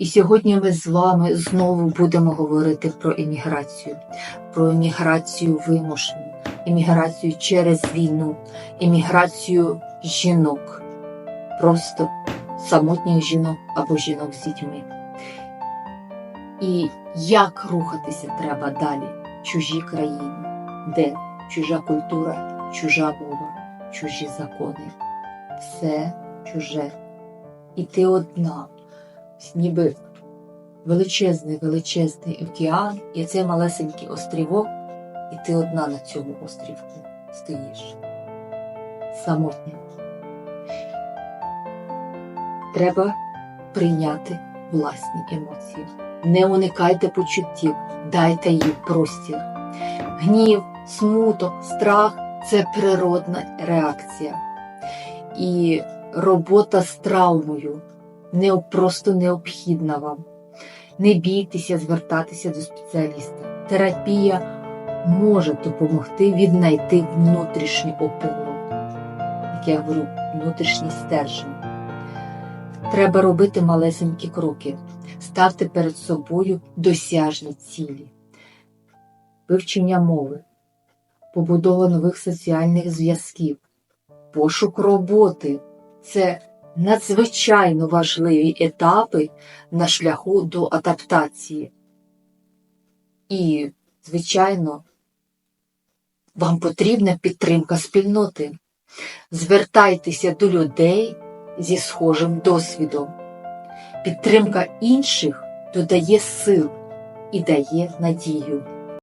І сьогодні ми з вами знову будемо говорити про імміграцію, про імміграцію вимушену, імміграцію через війну, імміграцію жінок, просто самотніх жінок або жінок з дітьми. І як рухатися треба далі в чужій країні, де чужа культура, чужа мова, чужі закони, все чуже. І ти одна, ніби величезний, величезний океан, і цей малесенький острівок, і ти одна на цьому острівку стоїш. Самотня. Треба прийняти власні емоції. Не уникайте почуттів, дайте їм простір. Гнів, смуток, страх це природна реакція. І робота з травмою не просто необхідна вам. Не бійтеся звертатися до спеціаліста. Терапія може допомогти віднайти внутрішню опору, як я говорю, внутрішній стержень. Треба робити малесенькі кроки, ставте перед собою досяжні цілі, вивчення мови, побудова нових соціальних зв'язків, пошук роботи це надзвичайно важливі етапи на шляху до адаптації. І, звичайно, вам потрібна підтримка спільноти. Звертайтеся до людей зі схожим досвідом. Підтримка інших додає сил і дає надію.